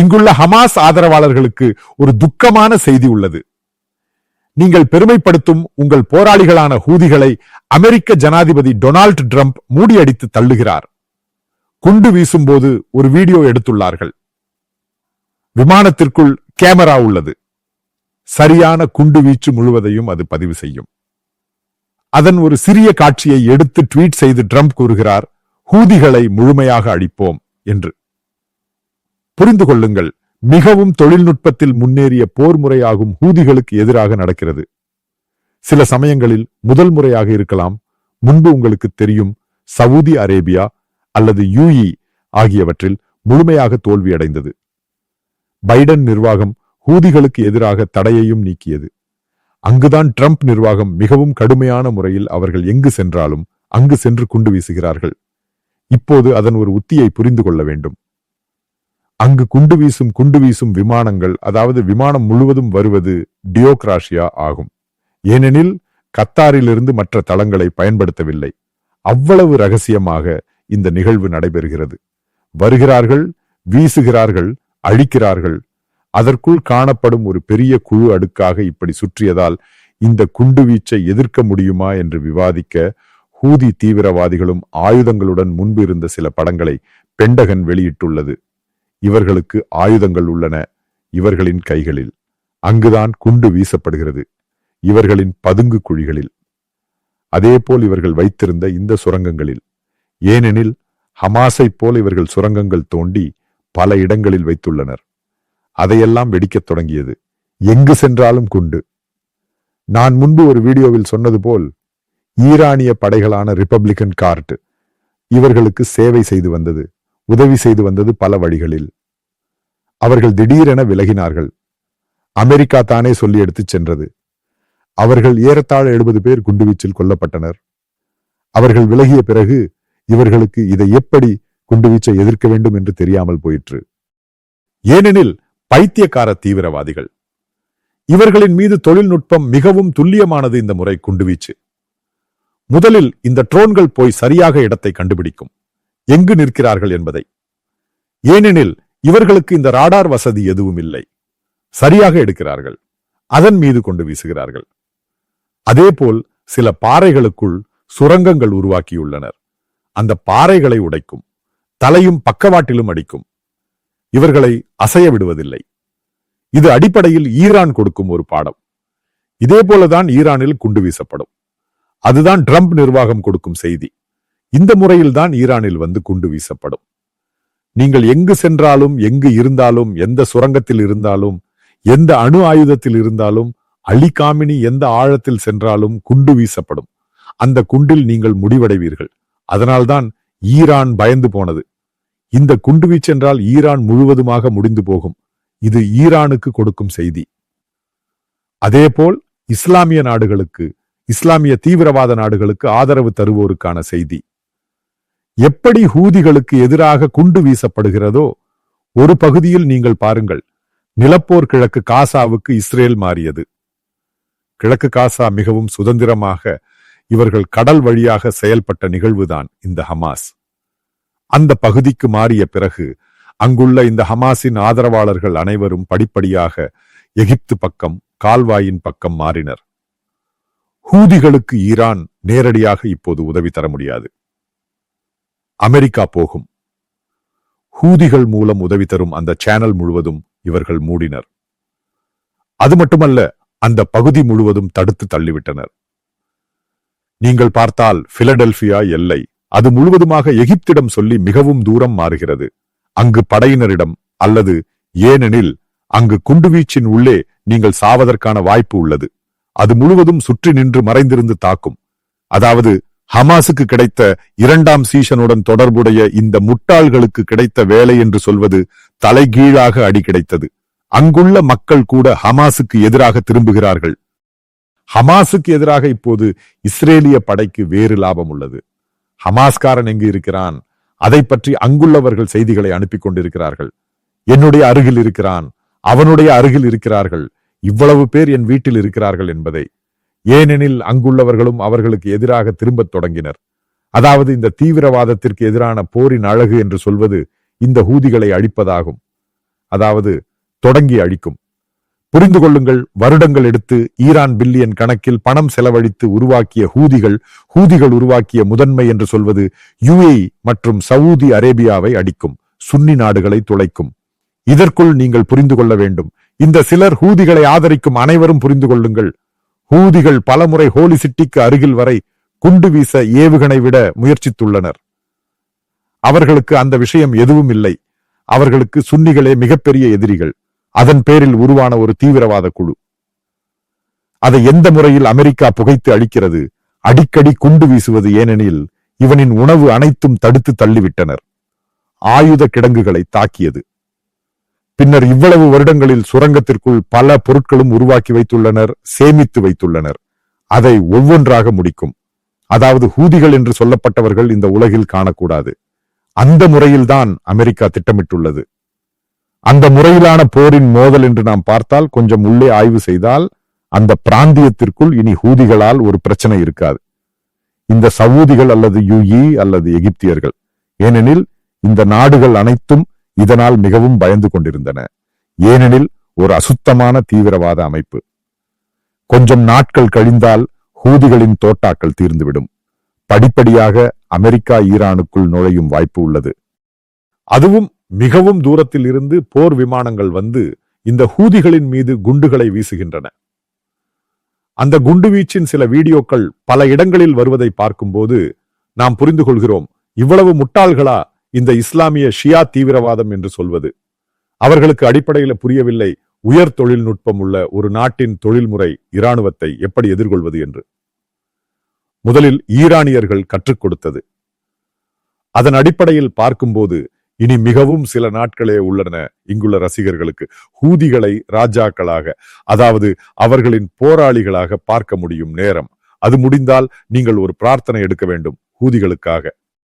இங்குள்ள ஹமாஸ் ஆதரவாளர்களுக்கு ஒரு துக்கமான செய்தி உள்ளது. நீங்கள் பெருமைப்படுத்தும் உங்கள் போராளிகளான ஹூதிகளை அமெரிக்க ஜனாதிபதி டொனால்ட் ட்ரம்ப் மூடியடித்து தள்ளுகிறார். குண்டு வீசும்போது ஒரு வீடியோ எடுத்துள்ளார்கள். விமானத்திற்குள் கேமரா உள்ளது. சரியான குண்டு வீச்சு முழுவதையும் அது பதிவு செய்யும். அதன் ஒரு சிறிய காட்சியை எடுத்து ட்வீட் செய்து ட்ரம்ப் கூறுகிறார் ஹூதிகளை முழுமையாக அழிப்போம் என்று. புரிந்து கொள்ளுங்கள். மிகவும் தொழில்நுட்பத்தில் முன்னேறிய போர் முறையாகும் ஹூதிகளுக்கு எதிராக நடக்கிறது. சில சமயங்களில் முதல் முறையாக இருக்கலாம். முன்பு உங்களுக்கு தெரியும் சவுதி அரேபியா அல்லது யூஇ ஆகியவற்றில் முழுமையாக தோல்வியடைந்தது. பைடன் நிர்வாகம் ஹூதிகளுக்கு எதிராக தடையையும் நீக்கியது. அங்குதான் ட்ரம்ப் நிர்வாகம் மிகவும் கடுமையான முறையில் அவர்கள் எங்கு சென்றாலும் அங்கு சென்று குண்டு வீசுகிறார்கள். இப்போது அதன் ஒரு உத்தியை புரிந்து கொள்ள வேண்டும். அங்கு குண்டு வீசும் குண்டு வீசும் விமானங்கள் அதாவது விமானம் முழுவதும் வருவது டியோக்ராஷியா ஆகும். ஏனெனில் கத்தாரிலிருந்து மற்ற தளங்களை பயன்படுத்தவில்லை. அவ்வளவு ரகசியமாக இந்த நிகழ்வு நடைபெறுகிறது. வருகிறார்கள் வீசுகிறார்கள் அழிக்கிறார்கள். அதற்குள் காணப்படும் ஒரு பெரிய குழு அடுக்காக இப்படி சுற்றியதால் இந்த குண்டு வீச்சை எதிர்க்க முடியுமா என்று விவாதிக்க ஹூதி தீவிரவாதிகளும் ஆயுதங்களுடன் முன்பு இருந்த சில படங்களை பெண்டகன் வெளியிட்டுள்ளது. இவர்களுக்கு ஆயுதங்கள் உள்ளன இவர்களின் கைகளில். அங்குதான் குண்டு வீசப்படுகிறது. இவர்களின் பதுங்கு குழிகளில். அதேபோல் இவர்கள் வைத்திருந்த இந்த சுரங்கங்களில். ஏனெனில் ஹமாஸைப் போல இவர்கள் சுரங்கங்கள் தோண்டி பல இடங்களில் வைத்துள்ளனர். அதையெல்லாம் வெடிக்கத் தொடங்கியது. எங்கு சென்றாலும் குண்டு. நான் முன்பு ஒரு வீடியோவில் சொன்னது போல் ஈரானிய படைகளான ரிப்பப்ளிகன் கார்ட் இவர்களுக்கு சேவை செய்து வந்தது. உதவி செய்து வந்தது பல வழிகளில். அவர்கள் திடீரென விலகினார்கள். அமெரிக்கா தானே சொல்லி எடுத்துச் சென்றது. அவர்கள் ஏறத்தாழ எழுபது பேர் குண்டுவீச்சில் கொல்லப்பட்டனர். அவர்கள் விலகிய பிறகு இவர்களுக்கு இதை எப்படி குண்டுவீச்சை எதிர்க்க வேண்டும் என்று தெரியாமல் போயிற்று. ஏனெனில் பைத்தியக்கார தீவிரவாதிகள். இவர்களின் மீது தொழில்நுட்பம் மிகவும் துல்லியமானது இந்த முறை குண்டுவீச்சு. முதலில் இந்த ட்ரோன்கள் போய் சரியாக இடத்தை கண்டுபிடிக்கும். எங்கு நிற்கிறார்கள் என்பதை. ஏனெனில் இவர்களுக்கு இந்த ராடார் வசதி எதுவும் இல்லை. சரியாக எடுக்கிறார்கள். அதன் மீது கொண்டு வீசுகிறார்கள். அதேபோல் சில பாறைகளுக்குள் சுரங்கங்கள் உருவாக்கியுள்ளனர். அந்த பாறைகளை உடைக்கும். தலையும் பக்கவாட்டிலும் அடிக்கும். இவர்களை அசைய விடுவதில்லை. இது அடிப்படையில் ஈரான் கொடுக்கும் ஒரு பாடம். இதே போலதான் ஈரானில் குண்டு வீசப்படும். அதுதான் ட்ரம்ப் நிர்வாகம் கொடுக்கும் செய்தி. இந்த முறையில்தான் ஈரானில் வந்து குண்டு வீசப்படும். நீங்கள் எங்கு சென்றாலும் எங்கு இருந்தாலும் எந்த சுரங்கத்தில் இருந்தாலும் எந்த அணு ஆயுதத்தில் இருந்தாலும் அலிகாமினி எந்த ஆழத்தில் சென்றாலும் குண்டு வீசப்படும். அந்த குண்டில் நீங்கள் முடிவடைவீர்கள். அதனால்தான் ஈரான் பயந்து போனது. இந்த குண்டுவீச்சு என்றால் ஈரான் முழுவதுமாக முடிந்து போகும். இது ஈரானுக்கு கொடுக்கும் செய்தி. அதேபோல் இஸ்லாமிய நாடுகளுக்கு இஸ்லாமிய தீவிரவாத நாடுகளுக்கு ஆதரவு தருவோருக்கான செய்தி. எப்படி ஹூதிகளுக்கு எதிராக குண்டு வீசப்படுகிறதோ ஒரு பகுதியில் நீங்கள் பாருங்கள். நிலப்போர் கிழக்கு காசாவுக்கு இஸ்ரேல் மாறியது. கிழக்கு காசா மிகவும் சுதந்திரமாக இவர்கள் கடல் வழியாக செயல்பட்ட நிகழ்வுதான் இந்த ஹமாஸ். அந்த பகுதிக்கு மாறிய பிறகு அங்குள்ள இந்த ஹமாஸின் ஆதரவாளர்கள் அனைவரும் படிப்படியாக எகிப்து பக்கம் கால்வாயின் பக்கம் மாறினர். ஹூதிகளுக்கு ஈரான் நேரடியாக இப்போது உதவி தர முடியாது. அமெரிக்கா போகும். ஹூதிகள் மூலம் உதவி தரும் அந்த சேனல் முழுவதும் இவர்கள் மூடினர். அது மட்டுமல்ல அந்த பகுதி முழுவதும் தடுத்து தள்ளிவிட்டனர். நீங்கள் பார்த்தால் பிலடெல்பியா எல்லை அது முழுவதுமாக எகிப்திடம் சொல்லி மிகவும் தூரம் மாறுகிறது. அங்கு படையினரிடம் அல்லது ஏனெனில் அங்கு குண்டுவீச்சின் உள்ளே நீங்கள் சாவதற்கான வாய்ப்பு உள்ளது. அது முழுவதும் சுற்றி நின்று மறைந்திருந்து தாக்கும். அதாவது ஹமாஸுக்கு கிடைத்த இரண்டாம் சீசனுடன் தொடர்புடைய இந்த முட்டாள்களுக்கு கிடைத்த வேலை என்று சொல்வது தலைகீழாக அடி கிடைத்தது. அங்குள்ள மக்கள் கூட ஹமாஸுக்கு எதிராக திரும்புகிறார்கள். ஹமாஸுக்கு எதிராக இப்போது இஸ்ரேலிய படைக்கு வேறு லாபம் உள்ளது. ஹமாஸ்காரன் எங்கு இருக்கிறான்? அதை பற்றி அங்குள்ளவர்கள் செய்திகளை அனுப்பி கொண்டிருக்கிறார்கள். என்னுடைய அருகில் இருக்கிறான். அவனுடைய அருகில் இருக்கிறார்கள். இவ்வளவு பேர் என் வீட்டில் இருக்கிறார்கள் என்பதை. ஏனெனில் அங்குள்ளவர்களும் அவர்களுக்கு எதிராக திரும்பத் தொடங்கினர். அதாவது இந்த தீவிரவாதத்திற்கு எதிரான போரின் அழகு என்று சொல்வது இந்த ஹூதிகளை அழிப்பதாகும். அதாவது தொடங்கி அழிக்கும். புரிந்து கொள்ளுங்கள் வருடங்கள் எடுத்து ஈரான் பில்லியன் கணக்கில் பணம் செலவழித்து உருவாக்கிய ஹூதிகள் ஹூதிகள் உருவாக்கிய முதன்மை என்று சொல்வது யுஏஇ மற்றும் சவுதி அரேபியாவை அடிக்கும் சுன்னி நாடுகளை துளைக்கும். இதற்குள் நீங்கள் புரிந்து கொள்ள வேண்டும். இந்த சிலர் ஹூதிகளை ஆதரிக்கும் அனைவரும் புரிந்து கொள்ளுங்கள். ஹூதிகள் பலமுறை ஹோலி சிட்டிக்கு அருகில் வரை குண்டு வீச ஏவுகணை விட முயற்சித்துள்ளனர். அவர்களுக்கு அந்த விஷயம் எதுவும் இல்லை. அவர்களுக்கு சுன்னிகளே மிகப்பெரிய எதிரிகள். அதன் பேரில் உருவான ஒரு தீவிரவாத குழு. அதை எந்த முறையில் அமெரிக்கா புகைத்து அளிக்கிறது அடிக்கடி குண்டு வீசுவது ஏனெனில் இவனின் உணவு அனைத்தும் தடுத்து தள்ளிவிட்டனர். ஆயுத கிடங்குகளை தாக்கியது. பின்னர் இவ்வளவு வருடங்களில் சுரங்கத்திற்குள் பல பொருட்களும் உருவாக்கி வைத்துள்ளனர் சேமித்து வைத்துள்ளனர். அதை ஒவ்வொன்றாக முடிக்கும். அதாவது ஹூதிகள் என்று சொல்லப்பட்டவர்கள் இந்த உலகில் காணக்கூடாது. அந்த முறையில்தான் அமெரிக்கா திட்டமிட்டுள்ளது. அந்த முறையிலான போரின் மோதல் என்று நாம் பார்த்தால் கொஞ்சம் உள்ளே ஆய்வு செய்தால் அந்த பிராந்தியத்திற்குள் இனி ஹூதிகளால் ஒரு பிரச்சனை இருக்காது. இந்த சவூதிகள் அல்லது யுஇ அல்லது எகிப்தியர்கள். ஏனெனில் இந்த நாடுகள் அனைத்தும் இதனால் மிகவும் பயந்து கொண்டிருந்தன. ஏனெனில் ஒரு அசுத்தமான தீவிரவாத அமைப்பு. கொஞ்சம் நாட்கள் கழிந்தால் ஹூதிகளின் தோட்டாக்கள் தீர்ந்துவிடும். படிப்படியாக அமெரிக்கா ஈரானுக்குள் நுழையும் வாய்ப்பு உள்ளது. அதுவும் மிகவும் தூரத்தில் இருந்து போர் விமானங்கள் வந்து இந்த ஹூதிகளின் மீது குண்டுகளை வீசுகின்றன. அந்த குண்டு வீச்சின் சில வீடியோக்கள் பல இடங்களில் வருவதை பார்க்கும்போது நாம் புரிந்து கொள்கிறோம் இவ்வளவு முட்டாள்களா இந்த இஸ்லாமிய ஷியா தீவிரவாதம் என்று சொல்வது. அவர்களுக்கு அடிப்படையில புரியவில்லை உயர் தொழில்நுட்பம் உள்ள ஒரு நாட்டின் தொழில்முறை இராணுவத்தை எப்படி எதிர்கொள்வது என்று. முதலில் ஈரானியர்கள் கற்றுக் கொடுத்தது. அதன் அடிப்படையில் பார்க்கும்போது இனி மிகவும் சில நாட்களே உள்ளன இங்குள்ள ரசிகர்களுக்கு ஹூதிகளை ராஜாக்களாக அதாவது அவர்களின் போராளிகளாக பார்க்க முடியும் நேரம். அது முடிந்தால் நீங்கள் ஒரு பிரார்த்தனை எடுக்க வேண்டும் ஹூதிகளுக்காக.